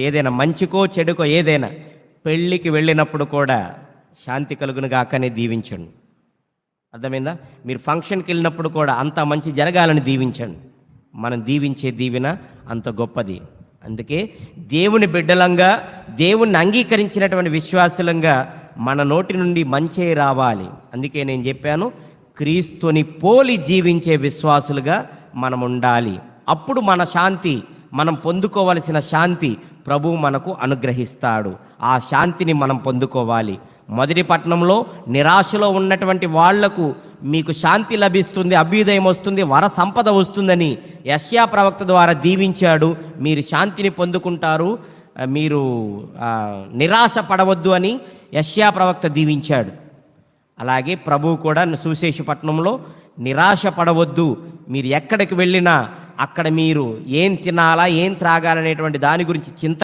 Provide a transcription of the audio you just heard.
ఏదైనా మంచికో చెడుకో ఏదైనా పెళ్ళికి వెళ్ళినప్పుడు కూడా శాంతి కలుగును గాకనే దీవించండి. అర్థమైందా? మీరు ఫంక్షన్కి వెళ్ళినప్పుడు కూడా అంత మంచి జరగాలని దీవించండి. మనం దీవించే దీవెన అంత గొప్పది. అందుకే దేవుని బిడ్డలంగా దేవుణ్ణి అంగీకరించినటువంటి విశ్వాసులంగా మన నోటి నుండి మంచే రావాలి. అందుకే నేను చెప్పాను క్రీస్తుని పోలి జీవించే విశ్వాసులుగా మనం ఉండాలి అప్పుడు మన శాంతి మనం పొందుకోవలసిన శాంతి ప్రభువు మనకు అనుగ్రహిస్తాడు. ఆ శాంతిని మనం పొందుకోవాలి. మొదటి పట్టణంలో నిరాశలో ఉన్నటువంటి వాళ్ళకు మీకు శాంతి లభిస్తుంది అభ్యుదయం వస్తుంది వర సంపద వస్తుందని యశ్యా ప్రవక్త ద్వారా దీవించాడు. మీరు శాంతిని పొందుకుంటారు మీరు నిరాశ పడవద్దు అని యశ్యా ప్రవక్త దీవించాడు. అలాగే ప్రభువు కూడా సుశేషపట్నంలో నిరాశ పడవద్దు మీరు ఎక్కడికి వెళ్ళినా అక్కడ మీరు ఏం తినాలా ఏం త్రాగాలనేటువంటి దాని గురించి చింత